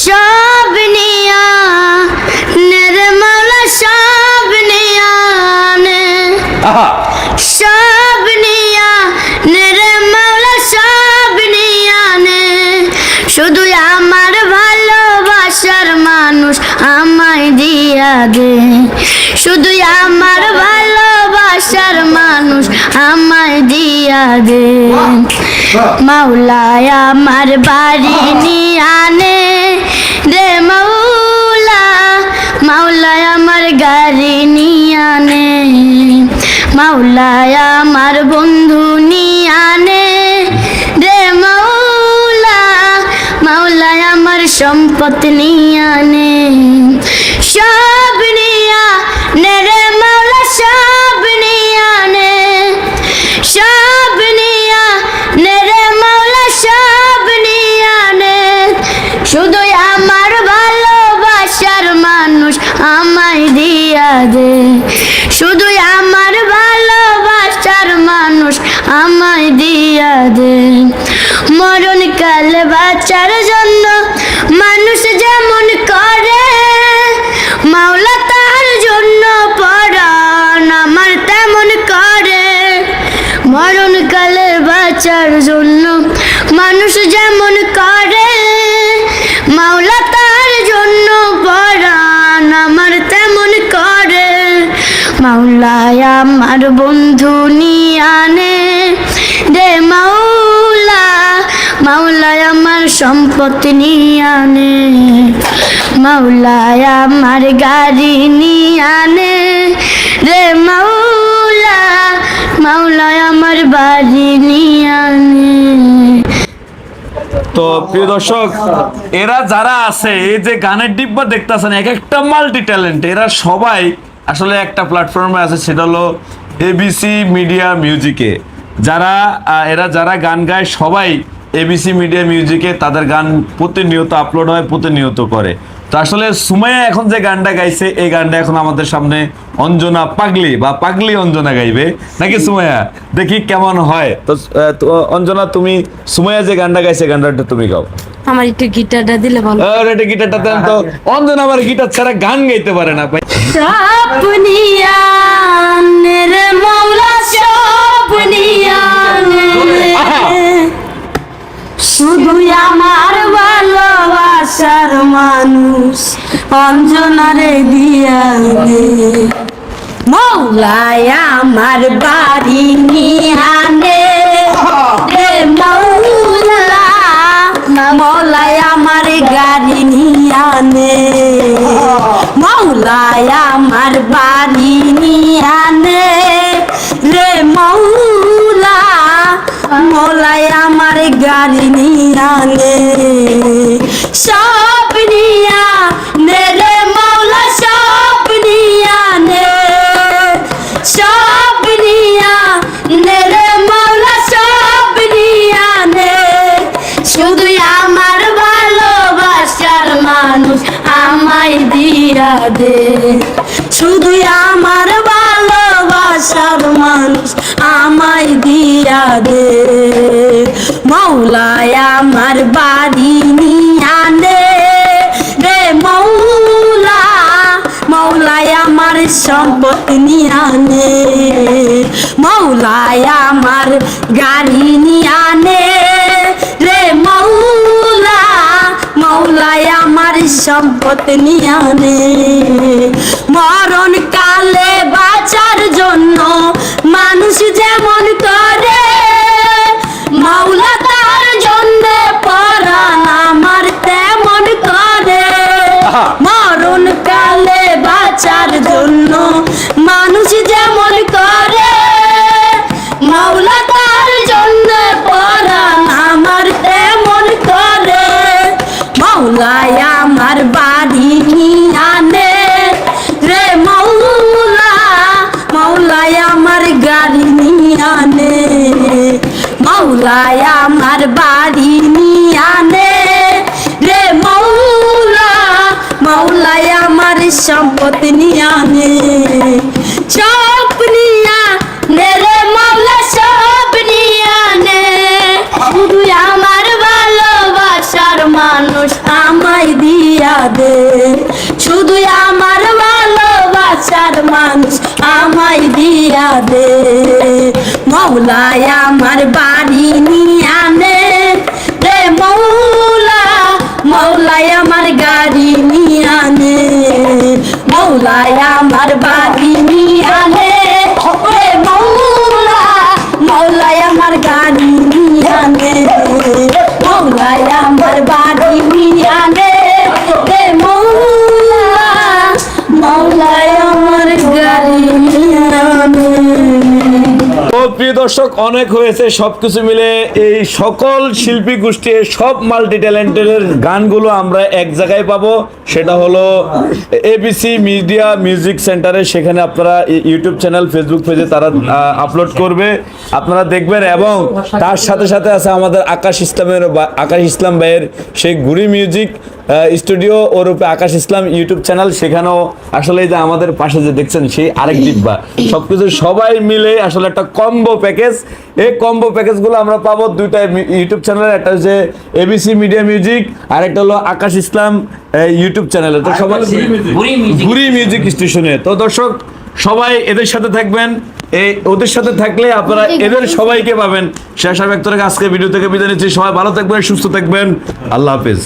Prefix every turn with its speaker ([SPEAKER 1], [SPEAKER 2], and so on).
[SPEAKER 1] সব নিয়া নেরে মাওলা সব নিয়া নে
[SPEAKER 2] আহা
[SPEAKER 1] সব নিয়া নেরে মাওলা সব নিয়া নে শুধু আমার ভালোবাসার মানুষ আমায় দিয়া দে শুধু আমার ভালোবাসার মানুষ আমায় দিয়া দে মাওলায় আমার বাড়ি নিয়ানে রে মাওলা মাওলায় আমার গাড়ি নিয়ানে মাওলায় আমার বন্ধু নিয়ানে রে মাওলা মাওলায় আমার সম্পদ নিয়ানে সব দে শুধু আমার ভালোবাসার মানুষ আমায় দিয়া দে। মরণ কাল বাঁচার জন্য মানুষ যেমন করে, মাওলা তার জন্য পরাণ আমার তেমন করে। মরণ কালে বাঁচার জন্য মানুষ যেমন মাওলায় আমার বন্ধু নিয়ানে রে মাওলা, মাওলায় আমার সম্পদ নিয়ানে মাওলায় আমার গাড়ি নিয়ানে রে মাওলা, মাওলায় আমার বাড়ি নিয়ানে
[SPEAKER 2] তো প্রিয় দর্শক, এরা যারা আছে, এই যে গানের ডিব্বা দেখতেছেন, এক একটা মাল্টি ট্যালেন্ট এরা সবাই আসলে একটা প্ল্যাটফর্মে আছে, সেটা হলো এবিসি মিডিয়া মিউজিকে যারা এরা যারা গান গায়, সবাই এবিসি মিডিয়া মিউজিকে তাদের গান প্রতিনিয়ত আপলোড হয়, প্রতিনিয়ত করে। তো আসলে সুমাইয়া এখন যে গানটা গাইছে এই গানটা এখন আমাদের সামনে অঞ্জনা পাগলি বা পাগলি অঞ্জনা গাইবে। নাকি সুমাইয়া? দেখি কেমন হয়। তো অঞ্জনা তুমি সুমাইয়া যে গানটা গাইছে গানটা তুমি গাও।
[SPEAKER 3] আমার একটু গিটারটা দিলে ভালো
[SPEAKER 2] আরে এটা গিটারটা দেন তো। অঞ্জনা আমার গিটার ছাড়া গান গাইতে পারে না। ভাই
[SPEAKER 1] সপনিয়ানে রে মাওলা মানুষ অঞ্জনারে দিয়া দে। মৌলায় আমার বাড়ি নিয়ানে রে মৌলা, মৌলায় আমার গাড়ি নিয়ানে মৌলায় আমার বাড়ি নিয়ানে রে মৌলা, মৌলায় আমার গাড়ি নিয়ানে সব দিয়া দে শুধু আমার ভালোবাসার মানুষ আমায় দিয়া দে মৌলায় আমার বাড়ি নিয়ানে রে মৌলা, মৌলায় আমার সম্পদ নিয়ানে মৌলায় আমার গাড়ি নিয়ানে রে আমার সম্পদ নিয়ানে মরণ কালে বাঁচার জন্য মানুষ যেমন করে মাওলা তার জন্য পরাণ আমার তেমন করে। মৌলায় আমার বাড়ি আনে। রে মৌলা, মৌলায় আমার সম্পদ নিয়ানে সব নিয়া নে রে মৌলা সব নিয়ানে শুধু আমার ভালোবাসার মানুষ আমায় দিয়া দে। শুধু আমার ভালোবাসার মানুষ আমায় দিয়া দে। মৌলায় আমার বাড়ি মৌলায় আমার বাড়ি নিয়ে আনে মৌলা, মৌলায় আমার গাড়ি নিয়ে আনে মৌলায় আমার বাড়ি নিয়ে
[SPEAKER 2] প্রিয় দর্শক, অনেক হয়েছে, সবকিছু মিলে এই সকল শিল্পী গোষ্ঠী সব মাল্টি ট্যালেন্টের গানগুলো আমরা এক জায়গায় পাবো। সেটা হলো এবিসি মিডিয়া মিউজিক সেন্টারে সেখানে আপনারা ইউটিউব চ্যানেল ফেসবুক পেজে তারা আপলোড করবে। আপনারা দেখবেন এবং তার সাথে সাথে আছে আমাদের আকাশ ইসলামের আকাশ ইসলাম ভাইয়ের সেই গুড়ি মিউজিক স্টুডিও ওরূপে আকাশ ইসলাম ইউটিউব চ্যানেল সেখানেও আসলে যে আমাদের পাশে যে দেখছেন, সেই আরেক ডিব্বা সবকিছু সবাই মিলে আসলে একটা কম্বো প্যাকেজ এই কম্বো প্যাকেজগুলো আমরা পাবো দুইটা ইউটিউব চ্যানেল একটা হচ্ছে এবিসি মিডিয়া মিউজিক আর একটা হলো আকাশ ইসলাম ইউটিউব চ্যানেলে তো সবাই
[SPEAKER 4] বুড়ি
[SPEAKER 2] মিউজিক স্টেশনে তো দর্শক সবাই এদের সাথে থাকবেন। এই ওদের সাথে থাকলে আপনারা এদের সবাইকে পাবেন। শেষ ব্যক্ত আজকে ভিডিও থেকে বিদায় নিচ্ছি। সবাই ভালো থাকবেন সুস্থ থাকবেন। আল্লাহ হাফিজ।